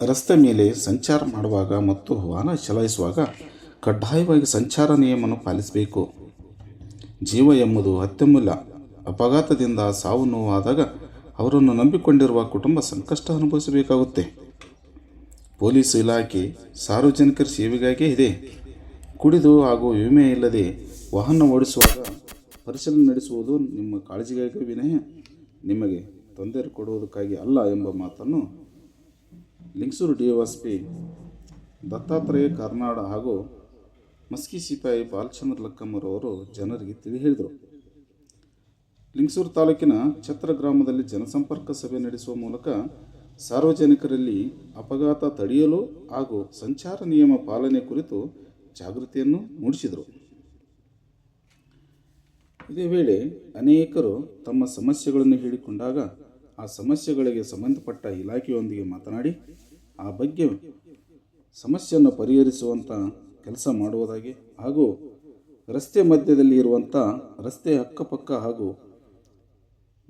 ರಸ್ತೆ ಮೇಲೆ ಸಂಚಾರ ಮಾಡುವಾಗ ಮತ್ತು ವಾಹನ ಚಲಾಯಿಸುವಾಗ ಕಡ್ಡಾಯವಾಗಿ ಸಂಚಾರ ನಿಯಮವನ್ನು ಪಾಲಿಸಬೇಕು. ಜೀವ ಎಂಬುದು ಅತ್ಯಮೂಲ್ಯ. ಅಪಘಾತದಿಂದ ಸಾವು ನೋವಾದಾಗ ಅವರನ್ನು ನಂಬಿಕೊಂಡಿರುವ ಕುಟುಂಬ ಸಂಕಷ್ಟ ಅನುಭವಿಸಬೇಕಾಗುತ್ತೆ. ಪೊಲೀಸ್ ಇಲಾಖೆ ಸಾರ್ವಜನಿಕರ ಸೇವೆಗಾಗಿ ಇದೆ. ಕುಡಿದು ಹಾಗೂ ವಿಮೆ ಇಲ್ಲದೆ ವಾಹನ ಓಡಿಸುವಾಗ ಪರಿಶೀಲನೆ ನಡೆಸುವುದು ನಿಮ್ಮ ಕಾಳಜಿಗಾಗಿ ವಿನಯ. ನಿಮಗೆ ತೊಂದರೆ ಕೊಡುವುದಕ್ಕಾಗಿ ಅಲ್ಲ ಎಂಬ ಮಾತನ್ನು Lingsugur D S P Dattatreya Karnad ಹಾಗೂ ಮಸ್ಕಿ ಸಿಪಾಯಿ ಬಾಲಚಂದ್ರ ಲಕ್ಕಮ್ಮರವರು ಜನರಿಗೆ ತಿಳಿ ಹೇಳಿದರು. ಲಿಂಗಸೂರು ತಾಲೂಕಿನ ಛತ್ರ ಗ್ರಾಮದಲ್ಲಿ ಜನಸಂಪರ್ಕ ಸಭೆ ನಡೆಸುವ ಮೂಲಕ ಸಾರ್ವಜನಿಕರಲ್ಲಿ ಅಪಘಾತ ತಡೆಯಲು ಹಾಗೂ ಸಂಚಾರ ನಿಯಮ ಪಾಲನೆ ಕುರಿತು ಜಾಗೃತಿಯನ್ನು ಮೂಡಿಸಿದರು. ಇದೇ ವೇಳೆ ಅನೇಕರು ತಮ್ಮ ಸಮಸ್ಯೆಗಳನ್ನು ಹೇಳಿಕೊಂಡಾಗ ಆ ಸಮಸ್ಯೆಗಳಿಗೆ ಸಂಬಂಧಪಟ್ಟ ಇಲಾಖೆಯೊಂದಿಗೆ ಮಾತನಾಡಿ, ಆ ಬಗ್ಗೆ ಸಮಸ್ಯೆಯನ್ನು ಪರಿಹರಿಸುವಂಥ ಕೆಲಸ ಮಾಡುವುದಾಗಿ ಹಾಗೂ ರಸ್ತೆ ಮಧ್ಯದಲ್ಲಿ ಇರುವಂಥ ರಸ್ತೆ ಅಕ್ಕಪಕ್ಕ ಹಾಗೂ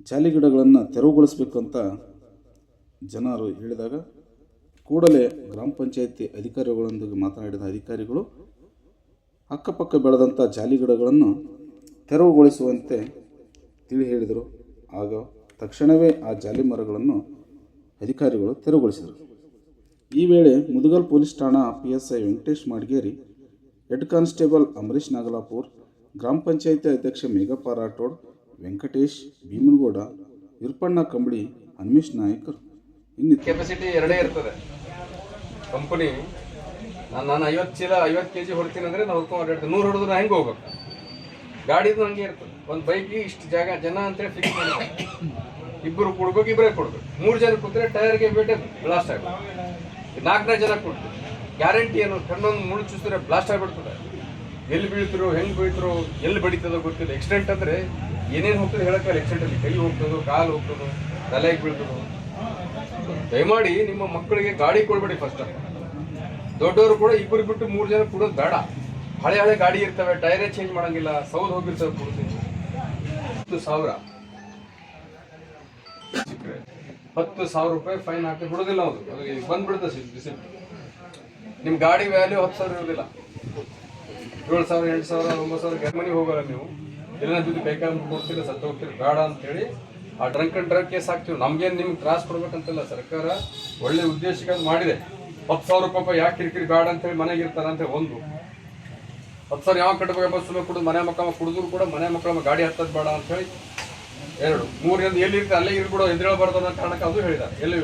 ಜಾಲಿಗಿಡಗಳನ್ನು ತೆರವುಗೊಳಿಸಬೇಕು ಅಂತ ಜನರು ಹೇಳಿದಾಗ, ಕೂಡಲೇ ಗ್ರಾಮ ಪಂಚಾಯತಿ ಅಧಿಕಾರಿಗಳೊಂದಿಗೆ ಮಾತನಾಡಿದ ಅಧಿಕಾರಿಗಳು, ಅಕ್ಕಪಕ್ಕ ಬೆಳೆದಂಥ ಜಾಲಿಗಿಡಗಳನ್ನು ತೆರವುಗೊಳಿಸುವಂತೆ ತಿಳಿ ಹೇಳಿದರು. ಆಗ ತಕ್ಷಣವೇ ಆ ಜಾಲಿ ಮರಗಳನ್ನು ಅಧಿಕಾರಿಗಳು ತೆರವುಗೊಳಿಸಿದರು. ಈ ವೇಳೆ ಮುದುಗಲ್ ಪೊಲೀಸ್ ಠಾಣಾ P S I Venkatesh Madgeri, head constable Ambarish Nagalapur, ಗ್ರಾಮ ಪಂಚಾಯಿತಿ ಅಧ್ಯಕ್ಷ ಮೇಘಪ್ಪ ರಾಠೋಡ್ ವೆಂಕಟೇಶ್ ಭೀಮನಗೌಡ, ಇರ್ಪಣ್ಣ ಕಂಬಳಿ ಹನುಮೇಶ್ ನಾಯಕರು ಇನ್ನಿತರ. ಕೆಪಾಸಿಟಿ ಎರಡೇ ಇರ್ತದೆ. ಕಂಪನಿ ನಾನು ಐವತ್ತು ಚೀಲ ಐವತ್ತು ಕೆ ಜಿ ಹೊಡ್ತೀನಿ ಅಂದರೆ ನಾವು ನೂರು ಹೊಡೆದ್ರೆ ಹೆಂಗೆ ಹೋಗ್ಬೇಕು? ಗಾಡಿದು ಹಂಗೆ ಇರ್ತದೆ. ಒಂದು ಬೈಕಿಗೆ ಇಷ್ಟು ಜಾಗ, ಜನ ಅಂತೇಳಿ ಫಿಕ್ಸ್ ಮಾಡ್ತಾರೆ ಇಬ್ಬರು ಕೊಡ್ಬೇಕು, ಇಬ್ಬರೇ ಕೊಡ್ಬೇಕು. ಮೂರು ಜನ ಕೂತ್ರೆ ಟೈರ್ಗೆ ಬೇಟೆ ಬ್ಲಾಸ್ಟ್ ಆಗುತ್ತೆ ನಾಲ್ಕನೇ ಜನ ಕೊಡ್ತೀವಿ. ಗ್ಯಾರಂಟಿ ಏನು? ಕಣ್ಣೊಂದು ಮುಳುಚಿಸಿದ್ರೆ ಚುಸಿದ್ರೆ ಬ್ಲಾಸ್ಟ್ ಆಗಿಬಿಡ್ತದೆ. ಎಲ್ಲಿ ಬೀಳ್ತಿರೋ, ಹೆಂಗೆ ಬೀಳ್ತಿರೋ, ಎಲ್ಲಿ ಬಡಿತದೋ ಗೊತ್ತಿಲ್ಲ. ಎಕ್ಸಿಡೆಂಟ್ ಅಂದರೆ ಏನೇನು ಹೋಗ್ತದೆ ಹೇಳೋಕ್ಕಲ್ಲ ಆಕ್ಸಿಡೆಂಟಲ್ಲಿ ಕೈ ಹೋಗ್ತದೋ, ಕಾಲು ಹೋಗ್ತದೋ, ತಲೆಗೆ ಬೀಳ್ತದೋ. ದಯಮಾಡಿ ನಿಮ್ಮ ಮಕ್ಕಳಿಗೆ ಗಾಡಿ ಕೊಡಬೇಡಿ ಫಸ್ಟ್ ದೊಡ್ಡವರು ಕೂಡ ಇಬ್ಬರು ಬಿಟ್ಟು ಮೂರು ಜನ ಕೊಡೋದು ಬೇಡ. ಹಳೆ ಹಳೆ ಗಾಡಿ ಇರ್ತವೆ, ಟೈರೇ ಚೇಂಜ್ ಮಾಡೋಂಗಿಲ್ಲ, ಸೌದ್ ಹೋಗಿರ್ತವೆ ಪೂರ್ತಿ. ಹತ್ತು ಸಾವಿರ. ಹತ್ತು ಸಾವಿರ ರೂಪಾಯಿ ಫೈನ್ ಹಾಕಿ ಬಿಡೋದಿಲ್ಲ ಅದು ಬಂದ್ಬಿಡುತ್ತೆ ಬಿಸಿಲ್ ನಿಮ್ಮ ಗಾಡಿ ವ್ಯಾಲ್ಯೂ ಹತ್ತು ಸಾವಿರ ಇರೋದಿಲ್ಲ. ಏಳು ಸಾವಿರ, ಎಂಟು ಸಾವಿರ, ಒಂಬತ್ತು ಸಾವಿರ ಗರ್ಮನಿ ಹೋಗಲ್ಲ ನೀವು. ಎಲ್ಲ ಜೊತೆ ಬೇಕಾದ್ರೆ ಕೊಡ್ತೀರ, ಸತ್ತು ಹೋಗ್ತೀರಿ, ಬೇಡ ಅಂತೇಳಿ ಆ ಡ್ರಂಕ್ ಅಂಡ್ ಡ್ರಗ್ ಕೇಸ್ ಹಾಕ್ತೀವಿ. ನಮ್ಗೇನು ನಿಮ್ಗೆ ತ್ರಾಸ ಕೊಡ್ಬೇಕಂತಲ್ಲ. ಸರ್ಕಾರ ಒಳ್ಳೆ ಉದ್ದೇಶಕ್ಕೆ ಮಾಡಿದೆ. ಹತ್ತು ಸಾವಿರ ರೂಪಾಯಿ ಯಾಕೆ ಕಿರಿಕಿರಿ ಬೇಡ ಅಂತೇಳಿ ಮನೆಗೆ ಇರ್ತಾರ ಅಂತ ಒಂದು. ಹತ್ತು ಸಾವಿರ ಯಾವಾಗ ಕಟ್ಟಬೇಕು ಸುಮ್ಮನೆ ಕುಡಿದು ಮನೆ ಮಕ್ಕಳ ಕುಡಿದ್ರು ಕೂಡ ಮನೆ ಮಕ್ಕಳ ಗಾಡಿ ಹತ್ತದ್ ಬೇಡ ಅಂತ ಹೇಳಿ ಎರಡು. ಮೂರರಿಂದ ಎಲ್ಲಿ ಇರ್ತಾರೆ ಅಲ್ಲೇ ಇರ್ಬಿಡೋ ಎದ್ರೇಳ್ಬಾರ್ದು ಅನ್ನೋ ಕಾರಣಕ್ಕೆ ಅದು ಹೇಳಿದ್ದಾರೆ. ಎಲ್ಲಿ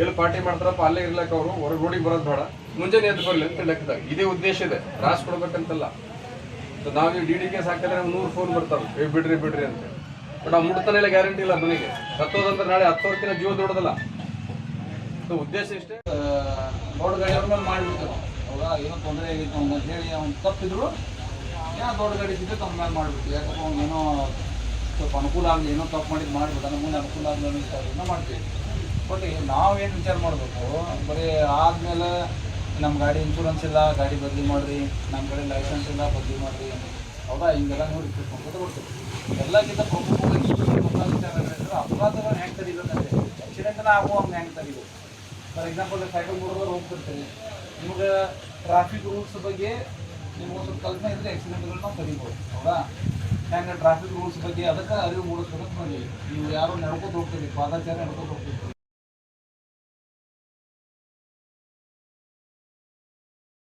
ಎಲ್ಲಿ ಪಾರ್ಟಿ ಮಾಡ್ತಾರಪ್ಪ ಅಲ್ಲೇ ಇರ್ಲಕ್ಕ ಅವರು, ಹೊರಗೆ ರೋಡಿಗೆ ಬರೋದು ಬೇಡ. ಮುಂಜಾನೆ ಎದ್ದು ಬರಲಿ ಅಂತ ಲೆಕ್ಕದಾಗ. ಇದೇ ಉದ್ದೇಶ ಇದೆ. ರಾಸ್ ಕೊಡ್ಬೇಕಂತಲ್ಲ. ಸೊ ಡಿ ಡಿ ಕೇಸ್ ಹಾಕಿದ್ರೆ ನೂರು ಫೋನ್ ಬರ್ತಾರೆ ಏ, ಬಿಡ್ರಿ ಬಿಡ್ರಿ ಅಂತ. ಬಟ್ ನಾವು ಮುಡ್ತಾನೆಲ್ಲ ಗ್ಯಾರಂಟಿ ಇಲ್ಲ ಮನೆಗೆ. ಸತ್ತೋದಂದ್ರೆ ನಾಳೆ ಹತ್ತು ಸಾವಿರಕ್ಕಿಂತ ಜೀವ ದೊಡ್ಡದಲ್ಲ. ಸೊ ಉದ್ದೇಶ ಇಷ್ಟೇ. ದೊಡ್ಡ ಗಾಡಿಯವ್ರ ಮೇಲೆ ಹೌದಾ? ಏನೋ ತೊಂದರೆ ಆಗಿತ್ತು ಅಂತ ಹೇಳಿ ಅವ್ನು ತಪ್ಪಿದ್ರು. ಏನೋ ದೊಡ್ಡ ಗಾಡಿ ಸಿಗ್ತದೆ ತಮ್ಮ ಮೇಲೆ ಮಾಡ್ಬಿಟ್ಟು ಯಾಕಂದ್ರೆ ಅವ್ನು ಏನೋ ಸ್ವಲ್ಪ ಅನುಕೂಲ ಆಗಲಿ, ಏನೋ ತಪ್ಪು ಮಾಡಿದ್ದು ಮಾಡಿಬಿಟ್ಟು ಮುಂದೆ ಅನುಕೂಲ ಆಗಲಿ ವಿಚಾರದಿಂದ ಮಾಡ್ತೀವಿ. ಬಟ್ ನಾವೇನು ವಿಚಾರ ಮಾಡಬೇಕು? ಬರೀ ಆದಮೇಲೆ ನಮ್ಮ ಗಾಡಿ ಇನ್ಶೂರೆನ್ಸ್ ಇಲ್ಲ, ಗಾಡಿ ಬದಲಿ ಮಾಡಿರಿ ನಮ್ಮ ಕಡೆ ಲೈಸೆನ್ಸ್ ಇಲ್ಲ, ಬದಲಿ ಮಾಡಿರಿ. ಹೌದಾ? ಹಿಂಗೆಲ್ಲ ನೋಡಿ ಕೊಡ್ತೀವಿ ಎಲ್ಲ ಎಲ್ಲಕ್ಕಿಂತ ಈ ಮುಖ್ಯ ವಿಚಾರ ಏನಂದ್ರೆ ಅಪಘಾತಗಳನ್ನ ಹೆಂಗೆ ಹೆಂಗೆ ತಡಿಬೇಕು? ಫಾರ್ ಎಕ್ಸಾಂಪಲ್ ಸೈಕಲ್ ಮೂಡಿದವ್ರು ಹೋಗ್ತಿರ್ತೀವಿ ನಿಮ್ಗೆ ಟ್ರಾಫಿಕ್ ರೂಲ್ಸ್ ಬಗ್ಗೆ ನಿಮ್ಗೆ ಸ್ವಲ್ಪ ಕಲ್ಪನೆ ಇದ್ರೆ ಆಕ್ಸಿಡೆಂಟ್ಗಳನ್ನ ನಾವು ತಡಿಬೋದು ಹೌದಾ? ಹೆಂಗೆ ಟ್ರಾಫಿಕ್ ರೂಲ್ಸ್ ಬಗ್ಗೆ ಅದಕ್ಕೆ ಅರಿವು ಮೂಡಿಸ್ಬೇಕಂತ ಬಂದೀವಿ ನೀವು ಯಾರು ನಡ್ಕೊಂಡು ಹೋಗ್ತೀರಿ ಪಾದಾಚಾರ ನಡ್ಕೊಂಡು ಹೋಗ್ತೀರಿ